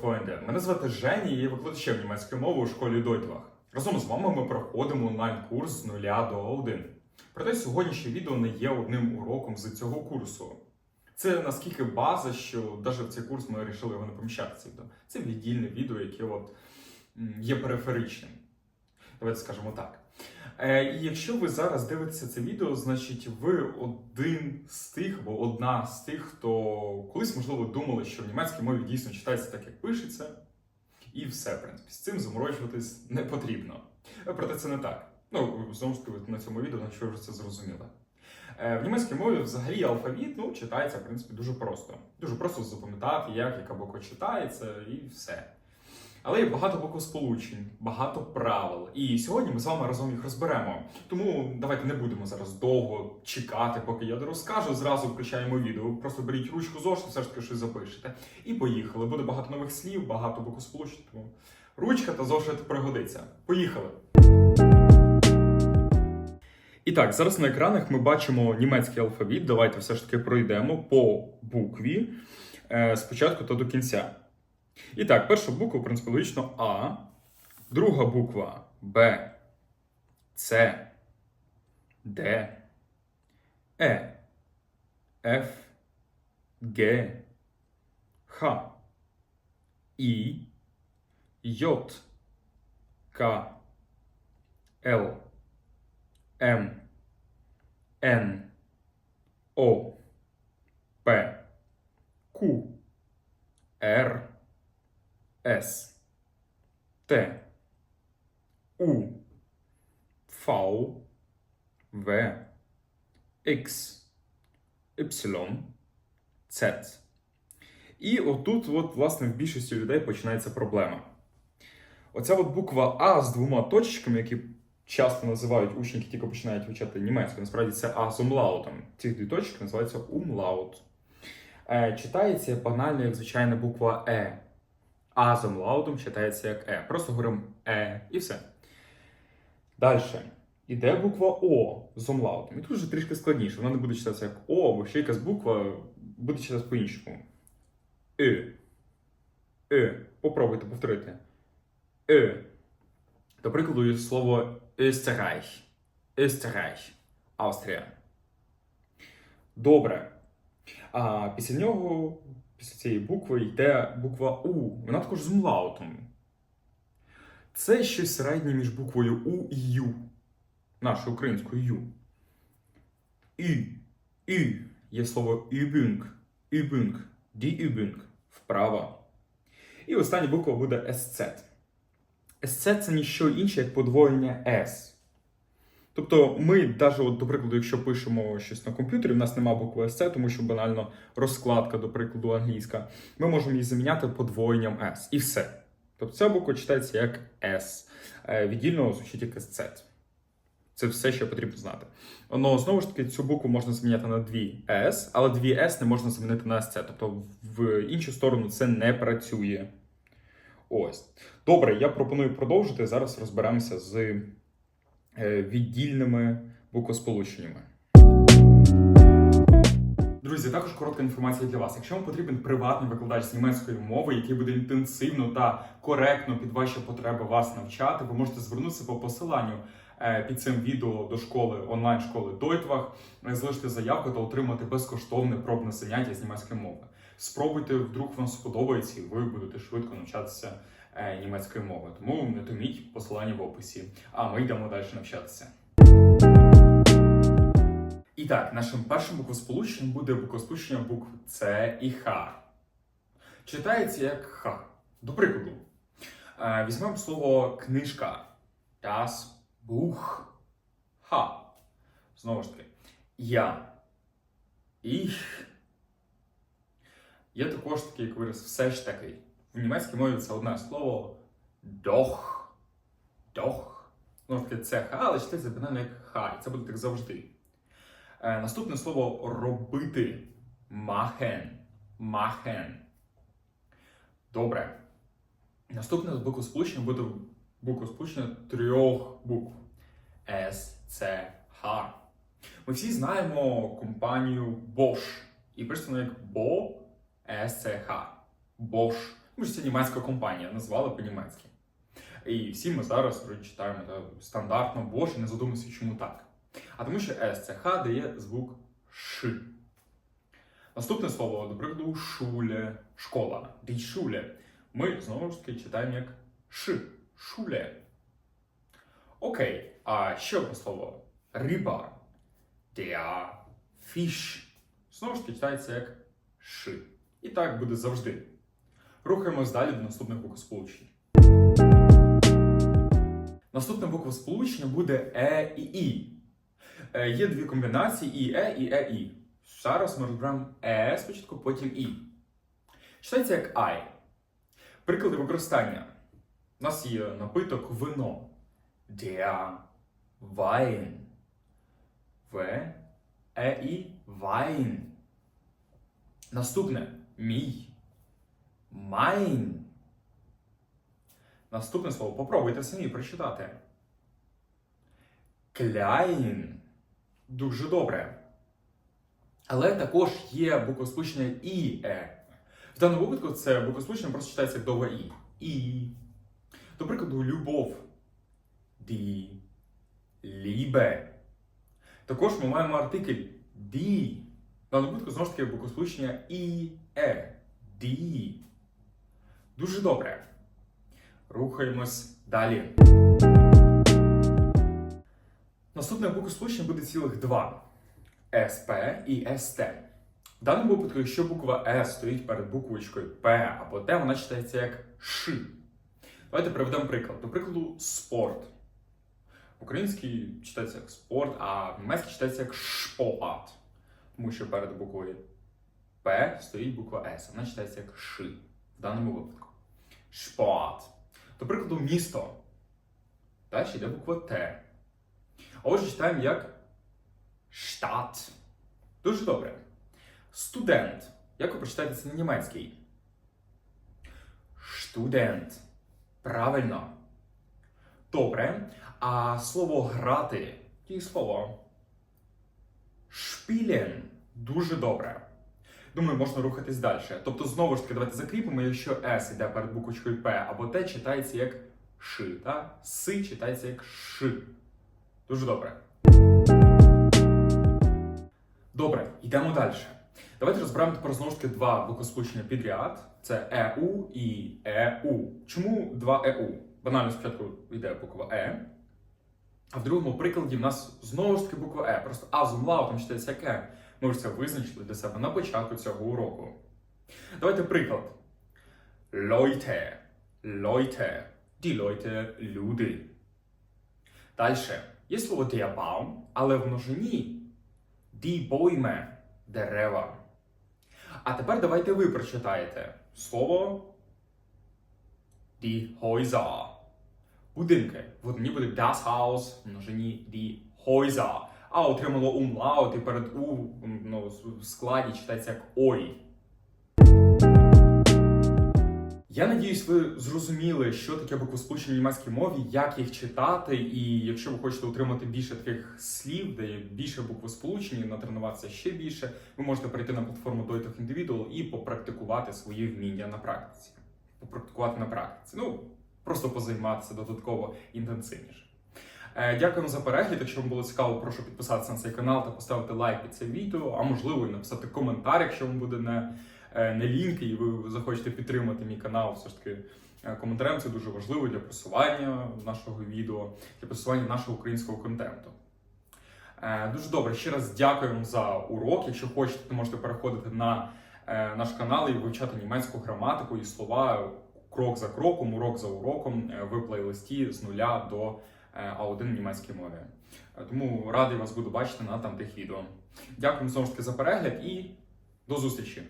Freunde! Мене звати Женя, і я викладачем німецької мови у школі Дойтлах. Разом з вами ми проходимо онлайн-курс з нуля до 1 Проте сьогоднішнє відео не є одним уроком з цього курсу. Це наскільки база, що навіть в цей курс ми вирішили його не поміщати. відео. Це віддільне відео, яке от, є периферичним. Давайте скажемо так. Е, і якщо ви зараз дивитеся це відео, значить ви один з тих або одна з тих, хто колись, можливо, думали, що в німецькій мові дійсно читається так, як пишеться, і все, в принципі, з цим заморочуватись не потрібно. Проте це не так. Ну, знову ж таки, на цьому відео, якщо ви вже це зрозуміли. Е, В німецькій мові взагалі алфавіт ну, читається, в принципі, дуже просто. Дуже просто запам'ятати, як яка буква читається, і все. Але є багато буквосполучень, багато правил. І сьогодні ми з вами разом їх розберемо. Тому давайте не будемо зараз довго чекати, поки я розкажу. Зразу включаємо відео. Просто беріть ручку зошиту, все ж таки щось запишете. І поїхали. Буде багато нових слів, багато буквосполучень. Тому ручка та зошит пригодиться. Поїхали! І так, зараз на екранах ми бачимо німецький алфавіт. Давайте все ж таки пройдемо по букві е, спочатку та до кінця. І так, перша буква, в принципі, логічно А, друга буква Б, С, Д, Е, Ф, Г, Х, І, J, К, Л, М, Н, О, П, Q, Р, С, Т, У, В, В, X, Y, Z. І отут, от, власне, в більшості людей починається проблема. Оця от буква А з двома точечками, які часто називають учні, тільки починають вивчати німецьку. Насправді це А з умлаутом. Ці дві точки називаються умлаут. Е, читається банально, як звичайна буква Е. А з умлаутом читається як Е. Просто говоримо Е і все. Далі. Іде буква О з умлаутом. І тут вже трішки складніше. Вона не буде читатися як О, або ще якась буква буде читатися по-іншому. Е. Е. Попробуйте повторити. Е. До прикладу, є слово Österreich. Österreich. Австрія. Добре. А після нього, після цієї букви, йде буква У. Вона також з умлаутом. Це щось середнє між буквою У і Ю. Нашою українською Ю. Ü. Ü. Є слово Übung. Übung. Die Übung. Вправа. І остання буква буде SZ. SC це ніщо інше, як подвоєння S. Тобто ми, навіть, от, до прикладу, якщо пишемо щось на комп'ютері, в нас немає букви SC, тому що банально розкладка, до прикладу, англійська, ми можемо її заміняти подвоєнням S. І все. Тобто ця буква читається як S. Е, Віддільно звучить як SC. Це все, що потрібно знати. Но знову ж таки, цю букву можна заміняти на дві S, але дві S не можна замінити на SC. Тобто в іншу сторону це не працює. Ось. Добре, я пропоную продовжити. Зараз розберемося з віддільними буквосполученнями. Друзі, також коротка інформація для вас. Якщо вам потрібен приватний викладач з німецької мови, який буде інтенсивно та коректно під ваші потреби вас навчати, ви можете звернутися по посиланню е, під цим відео до школи онлайн-школи Дойтвах, залишити заявку та отримати безкоштовне пробне заняття з німецької мови. Спробуйте, вдруг вам сподобається, і ви будете швидко навчатися е, німецької мови. Тому не томіть посилання в описі. А ми йдемо далі навчатися. І так, нашим першим буквосполученням буде буквосполучення букв С і Х. Читається як Х. До прикладу, е, візьмемо слово книжка. Das Buch. Х. Знову ж таки, я. Ich. Є також такий як вираз все ж таки. В німецькій мові це одне слово. Doch. Знову ж таки, це Х, але читається банально як Х. І це буде так завжди. Е, наступне слово робити. Machen. Machen. Добре. Наступне буквосполучення буде буквосполучення трьох букв. С, С, Х. Ми всі знаємо компанію Bosch. І пишемо як Бо, С, Х. Bosch. Тому що це німецька компанія, назвали по-німецьки. І всі ми зараз читаємо та, стандартно Bosch і не задумуємося, чому так. А тому що С це Х дає звук Ш. Наступне слово, до прикладу, шуле, школа, die Schule. Ми знову ж таки читаємо як Ш. Шуле. Окей, а ще одне слово. Риба. Der Fisch. Знову ж таки читається як Ш. І так буде завжди. Рухаємось далі до наступних буквосполучень. Наступне буквосполучення буде Е і І. Е, Є дві комбінації і Е, і Е, І. Зараз ми розберемо Е спочатку, потім І. Читається як Ай. Приклади використання. У нас є напиток вино. Der Wein. В, Е, І, Wein. Наступне мій. Mein. Наступне слово попробуйте самі прочитати. Klein. Дуже добре. Але також є буквосполучення і е. В даному випадку це буквосполучення просто читається як довге і. І. До прикладу, любов. Die Liebe. Також ми маємо артикль die. В даному випадку знову ж таки буквосполучення і е. Die. Дуже добре. Рухаємось далі. Наступне буквосполучення буде цілих два: СП і СТ. В даному випадку, якщо буква С стоїть перед буквочкою П або Т, вона читається як Ш. Давайте приведемо приклад. До прикладу, спорт. Український читається як спорт, а німецький читається як шпоат. Тому що перед буквою П стоїть буква С. Вона читається як Ш в даному випадку. Шпоат. До прикладу, місто. Далі йде буква Т. А отже, читаємо як штат. Дуже добре. Студент. Як ви прочитаєте це на німецький? Студент. Правильно. Добре. А слово грати. І слово шпілен. Дуже добре. Думаю, можна рухатись далі. Тобто, знову ж таки, давайте закріпимо, якщо С йде перед буквочкою П або Т, читається як Ш. Та? Си читається як Ш. Дуже добре. Добре, йдемо далі. Давайте розберемо тепер знову ж таки два буквосполучення підряд. Це ЕУ і ЕУ. Чому два ЕУ? Банально спочатку йде буква Е. А в другому прикладі в нас знову ж таки буква Е. Просто А з умлаутом читається як Е. Ми вже це визначили для себе на початку цього уроку. Давайте приклад. Leute. Leute. Die Leute – люди. Далі. Є слово der але в множині die Bäume – дерева. А тепер давайте ви прочитаєте слово die Häuser. Будинки. В одній буде das Haus, в множині die Häuser. А отримало умлаут і перед у ну, складі читається як ой. Я надіюсь, ви зрозуміли, що таке буквосполучення в німецькій мові, як їх читати, і якщо ви хочете отримати більше таких слів, де є більше буквосполучень, і натренуватися ще більше, ви можете перейти на платформу Doitech Individual і попрактикувати свої вміння на практиці. Попрактикувати на практиці. Ну, просто позайматися додатково інтенсивніше. Е, Дякуємо за перегляд. Якщо вам було цікаво, прошу підписатися на цей канал та поставити лайк під це відео, а можливо і написати коментар, якщо вам буде не, е, не ліньки, і ви захочете підтримати мій канал. Все ж таки, е, коментарем це дуже важливо для просування нашого відео, для просування нашого українського контенту. Дуже добре. Ще раз дякуємо за урок. Якщо хочете, то можете переходити на наш канал і вивчати німецьку граматику і слова крок за кроком, урок за уроком в плейлисті з нуля до А1 німецькій мові. Е, Тому радий вас буду бачити на там тих відео. Дякую знову ж таки за перегляд і до зустрічі!